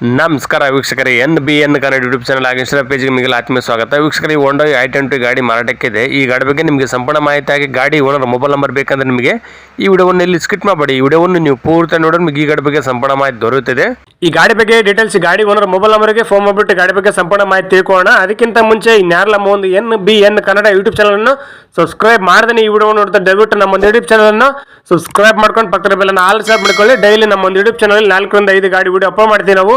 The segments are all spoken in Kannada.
ನಮಸ್ಕಾರ ವೀಕ್ಷಕರೇ, N B N Kannada YouTube channel ಆಗಿ ಇನ್ಸ್ಟಾ ಪೇಜ್ಗೆ ನಿಮಗೆ ಆತ್ಮೀಯ ಸ್ವಾಗತ. ವೀಕ್ಷಕರೇ ಒಂಡೋ ಐ ಟ್ವೆಂಟಿ ಗಾಡಿ ಮಾರಾಟಕ್ಕಿದೆ ಈ ಗಾಡಿ ಬಗ್ಗೆ ನಿಮಗೆ ಸಂಪೂರ್ಣ ಮಾಹಿತಿ ಆಗಿ ಗಾಡಿ ಓನರ್ ಮೊಬೈಲ್ ನಂಬರ್ ಬೇಕಂದ್ರೆ ನಿಮಗೆ ಈ ವಿಡಿಯೋವನ್ನು ಇಲ್ಲಿ ಸ್ಕಿಟ್ ಮಾಡಬೇಡಿ. ಈ ವಿಡಿಯೋವನ್ನು ನೀವು ಪೂರ್ತಿ ನೋಡೋದು ನಿಮಗೆ ಈ ಗಾಡಿ ಬಗ್ಗೆ ಸಂಪೂರ್ಣ ಮಾಹಿತಿ ದೊರೆಯುತ್ತದೆ. ಈ ಗಾಡಿ ಬಗ್ಗೆ ಡೀಟೇಲ್ಸ್ ಗಾಡಿ ಓನರ್ ಮೊಬೈಲ್ ನಂಬರ್ಗೆ ಫೋನ್ ಮಾಡಿಬಿಟ್ಟು ಗಾಡಿ ಬಗ್ಗೆ ಸಂಪೂರ್ಣ ಮಾಹಿತಿ ತಿಳ್ಕೊಳ್ಳೋಣ. ಅದಕ್ಕಿಂತ ಮುಂಚೆ ನಮ್ಮ ಒಂದು N B N Kannada YouTube channel ಅನ್ನು ಸಬ್ಸ್ಕ್ರೈಬ್ ಮಾಡಿದ್ರೆ ಈ ವಿಡಿಯೋ ನೋಡ್ತಾ ದಯವಿಟ್ಟು ನಮ್ಮ ಒಂದು ಯೂಟ್ಯೂಬ್ ಚಾನಲನ್ನು ಸಬ್ಸ್ಕ್ರೈಬ್ ಮಾಡ್ಕೊಂಡು ಪಕ್ಕದ ಬೆಲ್ಲ ಆಲ್ ಸಬ್ ಮಾಡ್ಕೊಳ್ಳಿ. ಡೈಲಿ ನಮ್ಮ ಒಂದು ಯೂಟ್ಯೂಬ್ ಚಾನಲ್ ನಾಲ್ಕರಿಂದ ಐದು ಗಾಡಿ ವಿಡಿಯೋ ಅಪ್ಲೋಡ್ ಮಾಡ್ತೀವಿ ನಾವು.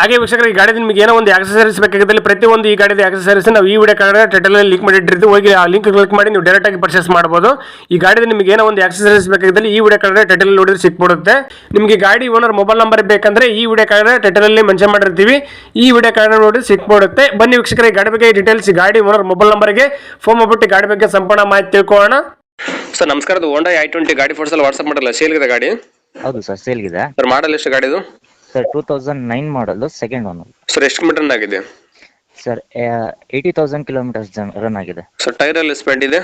ಹಾಗೆ ವೀಕ್ಷಕರು ಈ ಗಾಡಿ ನಿಮಗೆ ಏನೋ ಒಂದು ಆಕ್ಸಸರೀಸ್ ಬೇಕಾಗಿದ್ದಲ್ಲಿ ಪ್ರತಿಯೊಂದು ಈ ಗಾಡಿದ ಆಕ್ಸಸರೀಸ್ ನಾವು ಈ ವಿಡಿಯೋ ಕಾರ್ಡ್ ಟೈಟಲ್ ಲಿಂಕ್ ಮಾಡಿಟ್ಟಿರ್ತೀವಿ. ಹೋಗಿ ಆ ಲಿಂಕ್ ಕ್ಲಿಕ್ ಮಾಡಿ ನೀವು ಡೈರೆಕ್ಟ್ ಆಗಿ ಪರ್ಚೇಸ್ ಮಾಡಬಹುದು ಈ ಗಾಡಿದ ನಿಮಗೆ ಏನೋ ಒಂದು ಆಕ್ಸಸರೀಸ್ ಬೇಕಾಗಿದ್ದಲ್ಲಿ ಈ ವಿಡಿಯೋ ಕಾರಣ ಟೈಟಲ್ ನೋಡಿದ್ರೆ ಸಿಕ್ಬಿಡುತ್ತೆ. ನಿಮಗೆ ಗಾಡಿ ಓನರ್ ಮೊಬೈಲ್ ನಂಬರ್ ಬೇಕಂದ್ರೆ ಈ ವಿಡಿಯೋ ಕಾರಣ ಟೈಟಲ್ ಅಲ್ಲಿ ಮೆನ್ಷನ್ ಮಾಡಿರ್ತೀವಿ. ಈ ವಿಡಿಯೋ ಕಾರಣ ನೋಡಿ ಸಿಕ್ಬಿಡುತ್ತೆ. ಬನ್ನಿ ವೀಕ್ಷಕರ ಈ ಗಾಡಿ ಬಗ್ಗೆ ಡೀಟೇಲ್ಸ್ ಗಾಡಿ ಓನರ್ ಮೊಬೈಲ್ ನಂಬರ್ಗೆ ಫೋನ್ ಮಾಡ್ಬಿಟ್ಟು ಗಾಡಿ ಬಗ್ಗೆ ಸಂಪೂರ್ಣ ಮಾಹಿತಿ ತಿಳ್ಕೊಳ್ಳೋಣ. ಸರ್ ನಮಸ್ಕಾರ ಹೋಂಡಾ ಐ ಟ್ವೆಂಟಿ ಗಾಡಿ ಫೋಟೋಸ್ ಅಲ್ಲಿ ವಾಟ್ಸ್ಆಪ್ ಮಾಡಲ್ಲ ಸೇಲ್ಗಿದೆ ಗಾಡಿ? ಹೌದು ಸರ್ ಸೇಲ್ಗಿದೆ ಸರ್ ಮಾಡಲ್ ಎಷ್ಟು ಗಾಡಿದು? Sir two thousand nine model second one sir ಎಷ್ಟು ಕಿಲೋಮೀಟರ್ ಆಗಿದೆ? Sir eighty thousand kilometres run ಆಗಿದೆ. ಸರ್ ಟೈರ್ ಎಲ್ಲ ಸ್ಪೆಂಡ್ ಇದೆ?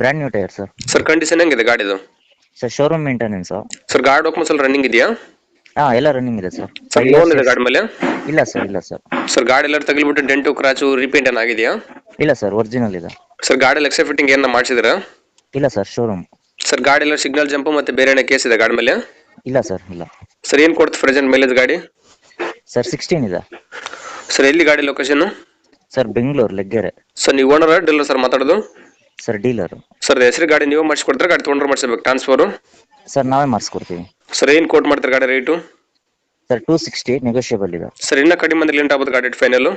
Brand new tyre sir. Sir condition ಹೆಂಗಿದೆ ಗಾಡಿದು? ಸರ್ ಶೋರೂಮ್ ಮೇಂಟೆನೆನ್ಸ್ ಸರ್ ಗಾಡಿ ಡಾಕ್ಯುಮೆಂಟ್ಸ್ ಎಲ್ಲ ರನ್ನಿಂಗ್ ಇದೆಯಾ? ಹಾಂ ಎಲ್ಲ ರನ್ನಿಂಗ್ ಇದೆ ಸರ್. ಸರ್ ಲೋನ್ ಇದೆ ಗಾಡಿ ಮೇಲೆ? ಇಲ್ಲ ಸರ್ ಇಲ್ಲ ಸರ್. ಸರ್ ಗಾಡಿ ಎಲ್ಲ ತಗಲ್ಬಿಟ್ಟು ಡೆಂಟು ಕ್ರಾಚು ರೀಪೇಂಟ್ ಏನ್ ಆಗಿದೆಯಾ? ಇಲ್ಲ ಸರ್ ಒರಿಜಿನಲ್ ಇದೆ. ಸರ್ ಗಾಡಿ ಎಕ್ಸೆ ಫಿಟ್ಟಿಂಗ್ ಏನ ಮಾಡಿಸಿದ್ರ? ಇಲ್ಲ ಸರ್ ಶೋರೂಮ್ ಸರ್ ಗಾಡಿ ಎಲ್ಲ ಸಿಗ್ನಲ್ ಜಂಪ್ ಮತ್ತೆ ಬೇರೆ ಏನೋ ಕೇಸ್ ಇದೆ ಗಾಡಿ ಮೇಲೆ? ಇಲ್ಲ ಸರ್ ಇಲ್ಲ. ಸರ್ ಏನ್ ಕೊಡ್ತು ಪ್ರೆಸೆಂಟ್ ಮೈಲೇಜ್ ಗಾಡಿ? ಸರ್ ಸಿಕ್ಸ್ಟೀನ್ ಇದೆ. ಸರ್ ಎಲ್ಲಿ ಗಾಡಿ location sir Bengaluru Leggere sir ನೀವು ಓನರ್ ಡೀಲರ್ ಸರ್ ಮಾತಾಡೋದು? ಸರ್ ಡೀಲರ್ ಸರ್ ಹೆಸರು ಗಾಡಿ ನೀವು ಮಾಡಿಸ್ಕೊಡ್ತಾರೆ? ಗಾಡಿ ತೊಗೊಂಡ್ರೆ ಮಾಡಿಸ್ಬೇಕು ಟ್ರಾನ್ಸ್ಫರ್ ಸರ್ ನಾವೇ ಮಾಡಿಸ್ಕೊಡ್ತೀವಿ. ಸರ್ ಏನು ಕೋಟ್ ಮಾಡ್ತಾರೆ ಗಾಡಿ rate sir two sixty negotiable ಇದೆ. ಸರ್ ಇನ್ನೂ ಕಡಿಮೆ ಅಂದ್ರೆ ಲಿಂಟ್ ಆಗ್ಬೋದು ಗಾಡಿ ಫೈನಲ್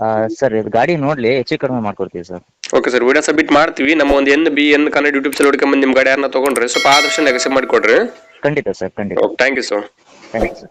ಆ, ಸರ್ ಇದು ಗಾಡಿ ನೋಡ್ಲಿ ಹೆಚ್ಚು ಕಡಿಮೆ ಮಾಡ್ಕೊಡ್ತೀವಿ sir okay sir video submit ಮಾಡ್ತೀವಿ. ನಮ್ಮ ಒಂದು N B N Kannada YouTube channel ಹುಡ್ಕೊಂಬಂದು ನಿಮ್ಮ ಗಾಡಿ ಯಾರನ್ನ ತೊಗೊಂಡ್ರೆ ಸ್ವಲ್ಪ ಆದಷ್ಟು ಮಾಡಿ ಮಾಡಿಕೊಡ್ರಿ. ಖಂಡಿತ ಸರ್ ಖಂಡಿತ. Thank you sir thank you sir